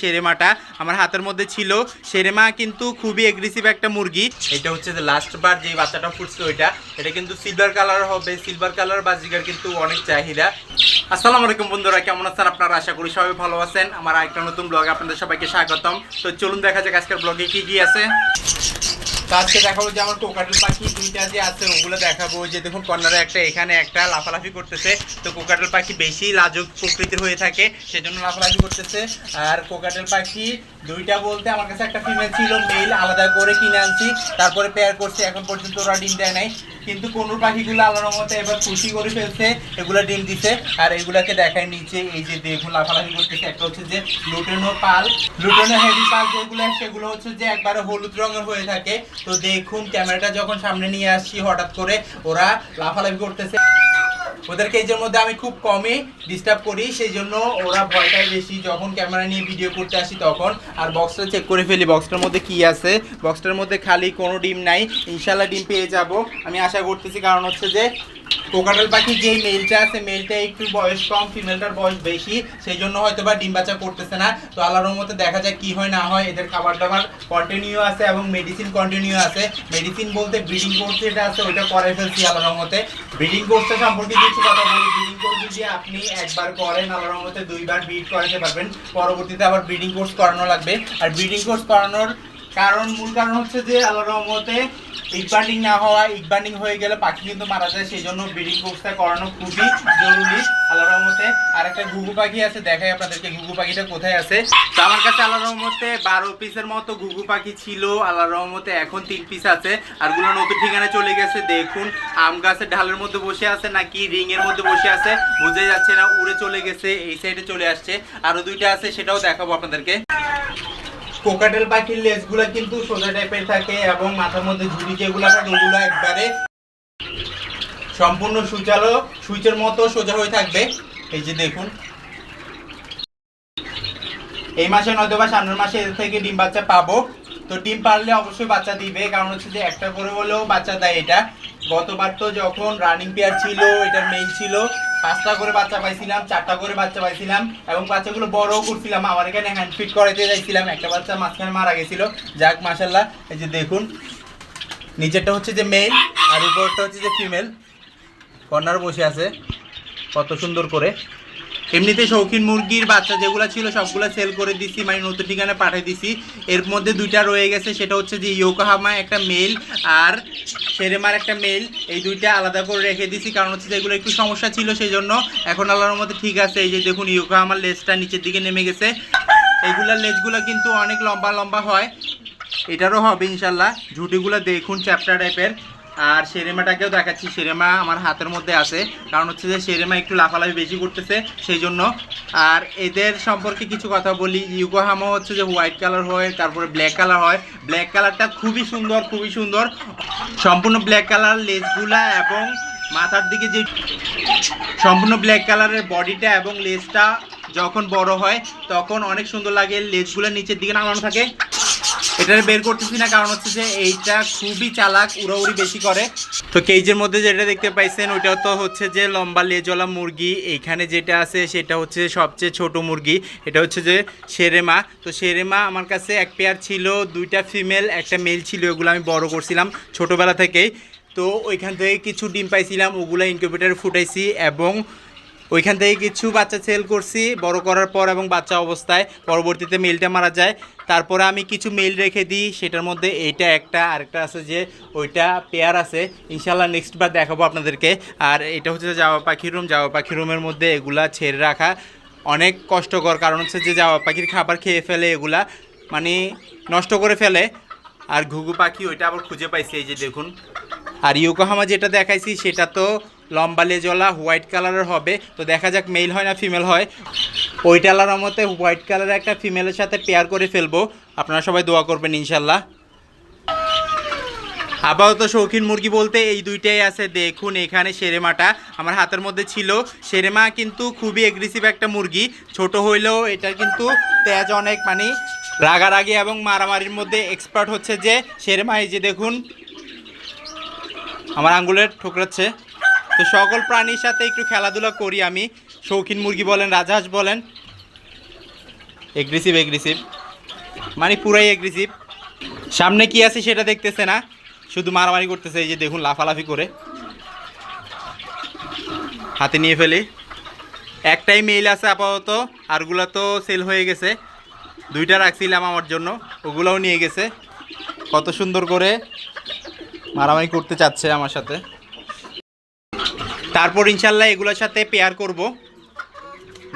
সেরেমাটা আমার হাতের মধ্যে ছিল। সেরেমা কিন্তু খুবই এগ্রেসিভ একটা মুরগি। এটা হচ্ছে যে লাস্ট বার যে বাচ্চাটা ফুটছে ওইটা। এটা কিন্তু সিলভার কালার হবে। সিলভার কালার বা জিগার কিন্তু অনেক চাহিদা। আসসালামু আলাইকুম বন্ধুরা, কেমন আছেন আপনারা? আশা করি সবাই ভালো আছেন। আমার আরেকটা নতুন ব্লগে আপনাদের সবাইকে স্বাগতম। তো চলুন দেখা যাক আজকের ব্লগে কি কি আছে। আজকে দেখাবো যে আমার কোকাটুল পাখি দুইটা যে আছে, ওগুলো দেখাবো যে দেখুন কন্যারা একটা এখানে একটা লাফালাফি করতেছে। তো কোকাটুল পাখি বেশি লাজুক প্রকৃতির হয়ে থাকে, সেজন্য লাফালাফি করতেছে। আর কোকাটুল পাখি দুইটা বলতে আমার কাছে একটা ফিমেল ছিল মেল আলাদা করে কিনে আনছি, তারপরে পেয়ার করছি, এখন পর্যন্ত ওরা ডিম দেয় নাই। কিন্তু কোন পাখিগুলো আল্লাহর মতো এবার খুশি করে ফেলছে, এগুলা ডিম দিছে, আর এগুলাকে দেখায় নিচে এই যে দেখুন লাফালাফি করতেছে। একটা হচ্ছে যে লুটেনো পাল, লুটেনো হেভি পাল যেগুলো সেগুলো হচ্ছে যে একবারে হলুদ রঙের হয়ে থাকে। তো দেখুন, ক্যামেরাটা যখন সামনে নিয়ে আসছি, হঠাৎ করে ওরা লাফালাফি করতেছে। ওদেরকে এই মধ্যে আমি খুব কমই ডিস্টার্ব করি, সেই জন্য ওরা ভয়টাই বেশি। যখন ক্যামেরা নিয়ে ভিডিও করতে আসি তখন, আর বক্সটা চেক করে ফেলি বক্সটার মধ্যে কি আছে। বক্সটার মধ্যে খালি কোনো ডিম নাই। ইনশাল্লাহ ডিম পেয়ে যাব। আমি আশা করতেছি কারণ হচ্ছে যে কোকাটাল পাখি যে মেলটা আছে মেলটা একটু বয়স কম ফিমেলটার বয়স বেশি সেই জন্য হয়তো বা ডিম বাচ্চা করতেছে না। তো আল্লাহর মতে দেখা যায় কি হয় না হয়, এদের খাবার দাবার কন্টিনিউ আছে এবং মেডিসিন কন্টিনিউ আছে। মেডিসিন বলতে ব্রিডিং কোর্স যেটা আছে, ওইটা করাই ফেলছি আল্লাহর মতে ব্রিডিং কোর্সটা সম্পর্কে কিছু কথা বলি। ব্রিডিং কোর্স যদি আপনি একবার করেন, আল্লাহর মতে দুইবার ব্রিড করাতে পারবেন। পরবর্তীতে আবার ব্রিডিং কোর্স করানো লাগবে। আর ব্রিডিং কোর্স করানোর কারণ, মূল কারণ হচ্ছে যে, আল্লাহর রহমতে ইগবান্ডিং না হওয়া ইগবান্ডিং হয়ে গেলে পাখি কিন্তু মারা যায় সেই জন্য ব্রিডিং কোর্সটা করানো খুবই জরুরি আল্লাহর রহমতে। আর একটা ঘুঘু পাখি আছে, দেখাই আপনাদেরকে ঘুঘু পাখিটা কোথায় আছে। তো আমার কাছে আল্লাহর রহমতে বারো পিসের মতো ঘুঘু পাখি ছিল আল্লাহর রহমতে এখন তিন পিস আছে, আরগুলো নতুন ঠিকানায় চলে গেছে, দেখুন, আম গাছের ঢালের মধ্যে বসে আছে নাকি রিং এর মধ্যে বসে আছে, বুঝে যাচ্ছে না, উড়ে চলে গেছে, এই সাইডে চলে আসছে। আরও দুইটা আছে, সেটাও দেখাবো আপনাদেরকে। কোকাটেল পাখির লেজগুলো কিন্তু সোজা টাইপের থাকে এবং মাথার মধ্যে ঝুড়ি যেগুলো থাকে, ওগুলো একবারে সম্পূর্ণ সুচালো সুইচের মতো সোজা হয়ে থাকবে। এই যে দেখুন। এই মাসে নয়তো বা সামনের মাসে এর থেকে ডিম বাচ্চা পাবো। তো ডিম পারলে অবশ্যই বাচ্চা দিবে, কারণ হচ্ছে যে একটা করে হলেও বাচ্চা দেয় এটা। গতবার তো যখন রানিং পেয়ার ছিল, এটার মেল ছিল পাঁচটা করে বাচ্চা পাইছিলাম, চারটা করে বাচ্চা পাইছিলাম এবং বাচ্চাগুলো বড়ও করছিলাম আমার এখানে হ্যান্ড ফিট করাতে যাইছিলাম। একটা বাচ্চা মাঝখানে মারা গেছিল। যাক মাসাল্লাহ এই যে দেখুন, নিচেরটা হচ্ছে যে মেল আর উপরটা হচ্ছে যে ফিমেল কর্নার বসে আছে, কত সুন্দর করে। এমনিতে শৌখিন মুরগির বাচ্চা যেগুলো ছিল, সবগুলো সেল করে দিছি মানে নতুন ঠিকানা পাঠিয়ে দিছি। এর মধ্যে দুইটা রয়ে গেছে, সেটা হচ্ছে যে ইয়োকাহামা একটা মেল আর সেরেমার একটা মেল এই দুইটা আলাদা করে রেখে দিছি, কারণ হচ্ছে যেগুলো একটু সমস্যা ছিল সেই জন্য এখন আল্লাহর মধ্যে ঠিক আছে। এই যে দেখুন, ইয়োকাহামার লেজটা নিচের দিকে নেমে গেছে। এইগুলার লেজগুলো কিন্তু অনেক লম্বা লম্বা হয়। এটারও হবে ইনশাল্লাহ ঝুটিগুলো দেখুন চ্যাপ্টার টাইপের আর সেরেমাটাকেও দেখাচ্ছি। সেরেমা আমার হাতের মধ্যে আছে। কারণ হচ্ছে যে সেরেমা একটু লাফালাফি বেশি করতেছে সেই জন্য আর এদের সম্পর্কে কিছু কথা বলি। ইউকোহামা হচ্ছে যে হোয়াইট কালার হয়, তারপরে ব্ল্যাক কালার হয়। ব্ল্যাক কালারটা খুবই সুন্দর খুবই সুন্দর। সম্পূর্ণ ব্ল্যাক কালার লেজগুলা এবং মাথার দিকে যে সম্পূর্ণ ব্ল্যাক কালারের বডিটা এবং লেজটা যখন বড় হয়, তখন অনেক সুন্দর লাগে। লেজগুলো নিচের দিকে নামানো থাকে। এটা বের করতেছি না, কারণ হচ্ছে যে এইটা খুবই চালাক, উড়াউড়ি বেশি করে। তো কেজের মধ্যে যেটা দেখতে পাইছেন, ওইটা তো হচ্ছে যে লম্বা লেজওয়ালা মুরগি। এইখানে যেটা আছে, সেটা হচ্ছে সবচেয়ে ছোট মুরগি। এটা হচ্ছে যে সেরেমা তো সেরেমা আমার কাছে এক পেয়ার ছিল, দুইটা ফিমেল একটা মেল ছিল ওগুলো আমি বড় করছিলাম ছোটোবেলা থেকেই। তো ওইখান থেকে কিছু ডিম পাইছিলাম, ওগুলো ইনকিউবেটারে ফুটাইছি এবং ওইখান থেকে কিছু বাচ্চা সেল করছি, বড় করার পর এবং বাচ্চা অবস্থায় পরবর্তীতে মেলটা মারা যায়। তারপরে আমি কিছু মেল রেখে দিই, সেটার মধ্যে এইটা একটা, আরেকটা আছে যে ওইটা পেয়ার আছে। ইনশাল্লাহ নেক্সট বার দেখাবো আপনাদেরকে। আর এটা হচ্ছে জাওয়া পাখির রুম জাওয়া পাখির রুমের মধ্যে এগুলা ছেড়ে রাখা অনেক কষ্টকর কারণ হচ্ছে যে জাওয়া পাখির খাবার খেয়ে ফেলে এগুলা মানে নষ্ট করে ফেলে। আর ঘুঘু পাখি, ওইটা আবার খুঁজে পাইছি, এই যে দেখুন। আর ইয়োকোহামা যেটা দেখাইছি, সেটা তো লম্বা লেজওয়ালা হোয়াইট কালারের হবে। তো দেখা যাক মেল হয় না ফিমেল হয়। ওইটালার মতে হোয়াইট কালারের একটা ফিমেলের সাথে পেয়ার করে ফেলব। আপনারা সবাই দোয়া করবেন ইনশাল্লাহ। আপাতত শৌখিন মুরগি বলতে এই দুইটাই আছে। দেখুন, এখানে সেরেমাটা আমার হাতের মধ্যে ছিল। সেরেমা কিন্তু খুবই এগ্রেসিভ একটা মুরগি। ছোট হইলেও এটার কিন্তু তেজ অনেক মানে রাগারাগি এবং মারামারির মধ্যে এক্সপার্ট হচ্ছে যে সেরেমা এই যে দেখুন, আমার আঙ্গুলের ঠোকরাচ্ছে। তো সকল প্রাণীর সাথে একটু খেলাধুলা করি আমি। শৌখিন মুরগি বলেন, রাজহাঁস বলেন। এগ্রেসিভ এগ্রেসিভ মানে পুরাই এগ্রেসিভ সামনে কি আছে সেটা দেখতেছে না। শুধু মারামারি করতেছে, এই যে দেখুন, লাফালাফি করে। হাতে নিয়ে ফেলি। একটাই মেইল আছে আপাতত, আরগুলো তো সেল হয়ে গেছে। দুইটা রাখছিলাম আমার জন্য, ওগুলোও নিয়ে গেছে। কত সুন্দর করে মারামারি করতে চাচ্ছে আমার সাথে। তারপর ইনশাল্লাহ এগুলোর সাথে পেয়ার করব।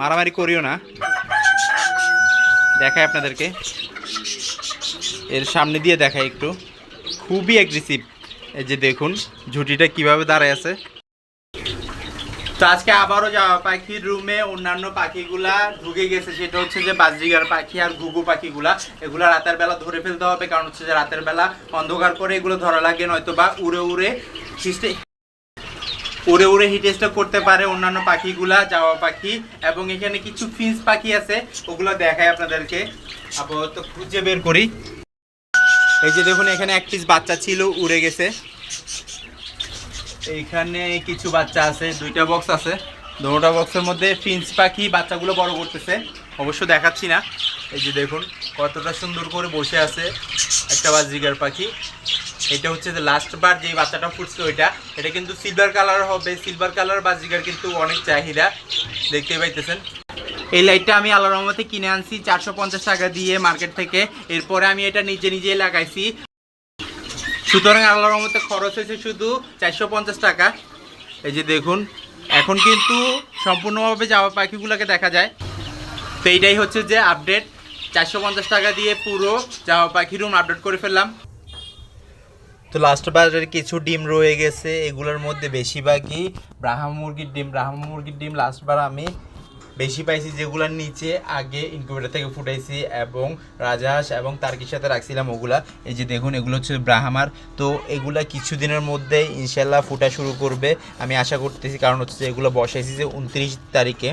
মারামারি করিও না। দেখাই আপনাদেরকে। এর সামনে দিয়ে দেখাই একটু। খুবই অ্যাগ্রেসিভ এই যে দেখুন, ঝুটিটা কীভাবে দাঁড়ায় আছে। তো আজকে আবারও যাওয়া পাখির রুমে অন্যান্য পাখিগুলা ঢুকে গেছে। সেটা হচ্ছে যে বাজরিগার পাখি আর ঘুঘু পাখিগুলা। এগুলো রাতের বেলা ধরে ফেলতে হবে, কারণ হচ্ছে যে রাতের বেলা অন্ধকার করে এগুলো ধরা লাগে নয়তো বা উড়ে উড়ে উড়ে উড়ে হিটেস্ট করতে পারে অন্যান্য পাখিগুলা যাওয়া পাখি, এবং এখানে কিছু ফিন্স পাখি আছে, ওগুলো দেখায় আপনাদেরকে। আপাতত খুঁজে বের করি। এই যে দেখুন, এখানে এক পিস বাচ্চা ছিল, উড়ে গেছে। এইখানে কিছু বাচ্চা আছে, দুইটা বক্স আছে। দুটা বক্সের মধ্যে ফিন্স পাখি বাচ্চাগুলো বড় করতেছে। অবশ্য দেখাচ্ছি না। এই যে দেখুন, কতটা সুন্দর করে বসে আছে একটা বাজরিগার পাখি। এটা হচ্ছে যে লাস্ট বার যে বাচ্চাটা ফুটছে ওইটা, এটা কিন্তু সিলভার কালার হবে। সিলভার কালার বাজরিগার কিন্তু অনেক চাহিদা। দেখতে পাইতেছেন। এই লাইটটা আমি আল্লাহর রহমতে কিনে আনছি চারশো পঞ্চাশ টাকা দিয়ে মার্কেট থেকে। এরপরে আমি এটা নিজে নিজেই লাগাইছি। সুতরাং আল্লাহর রহমতে খরচ হয়েছে শুধু চারশো পঞ্চাশ টাকা। এই যে দেখুন, এখন কিন্তু সম্পূর্ণভাবে যাওয়া পাখিগুলোকে দেখা যায়। তো এইটাই হচ্ছে যে আপডেট চারশো পঞ্চাশ টাকা দিয়ে পুরো যাওয়া পাখি রুম আপডেট করে ফেললাম। তো লাস্ট বারের কিছু ডিম রয়ে গেছে, এগুলোর মধ্যে বেশিরভাগই ব্রাহ্মা মুরগির ডিম। ব্রাহ্মা মুরগির ডিম লাস্টবার আমি বেশি পাইছি যেগুলোর নিচে আগে ইনকিউবেটার থেকে ফুটাইছি এবং রাজহাঁস এবং তার্কির সাথে রাখছিলাম ওগুলা। এই যে দেখুন, এগুলো হচ্ছে ব্রাহ্মার। তো এগুলা কিছুদিনের মধ্যে ইনশাল্লাহ ফুটা শুরু করবে। আমি আশা করতেছি কারণ হচ্ছে যে এগুলো বসাইছি যে উনত্রিশ তারিখে।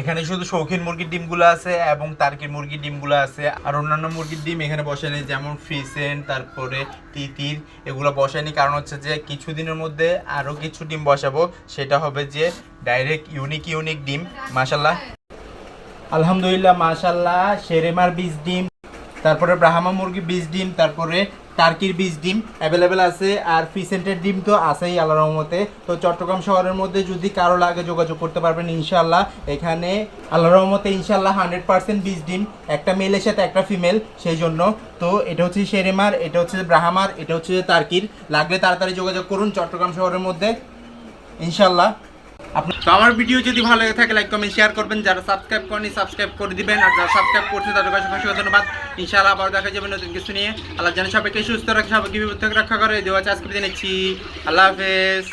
এখানে শুধু শৌখিন মুরগির ডিমগুলো আছে এবং তার্কির মুরগির ডিমগুলো আছে। আর অন্যান্য মুরগির ডিম এখানে বসায়নি যেমন ফ্রিসেন তারপরে তিতির, এগুলো বসায়নি কারণ হচ্ছে যে কিছুদিনের মধ্যে আরও কিছু ডিম বসাবো। সেটা হবে যে ডাইরেক্ট ইউনিক ইউনিক ডিম। মাশাল্লাহ আলহামদুলিল্লাহ মাশাল্লাহ শেরেমার বীজ ডিম, তারপরে ব্রাহ্মা মুরগি বীজ ডিম, তারপরে টার্কির বীজ ডিম অ্যাভেলেবেল আছে আর ফিসেন্টের ডিম তো আছেই আল্লাহ রহমতে। তো চট্টগ্রাম শহরের মধ্যে যদি কারও লাগে যোগাযোগ করতে পারবেন ইনশাল্লাহ এখানে আল্লাহ রহমতে ইনশাল্লাহ হান্ড্রেড পার্সেন্ট বীজ ডিম, একটা মেলের সাথে একটা ফিমেল সেই জন্য। তো এটা হচ্ছে শেরেমার, এটা হচ্ছে ব্রাহ্মার, এটা হচ্ছে তার্কির লাগলে তাড়াতাড়ি যোগাযোগ করুন চট্টগ্রাম শহরের মধ্যে। ইনশাল্লাহ তো আমার ভিডিও যদি ভালো লাগে থাকে লাইক কমেন্ট শেয়ার করবেন। যারা সাবস্ক্রাইব করেনি সাবস্ক্রাইব করে দিবেন। আর যারা সাবস্ক্রাইব করছে তাদের কাছে অসংখ্য ধন্যবাদ। ইনশাআল্লাহ আবার দেখা যাবে নতুন কিছু নিয়ে। আল্লাহ যেন সবাইকে সুস্থ রাখে, সবাইকে বিপদ থেকে রক্ষা করে। দেওয়া আজকে নিচ্ছি। আল্লাহ হাফেজ।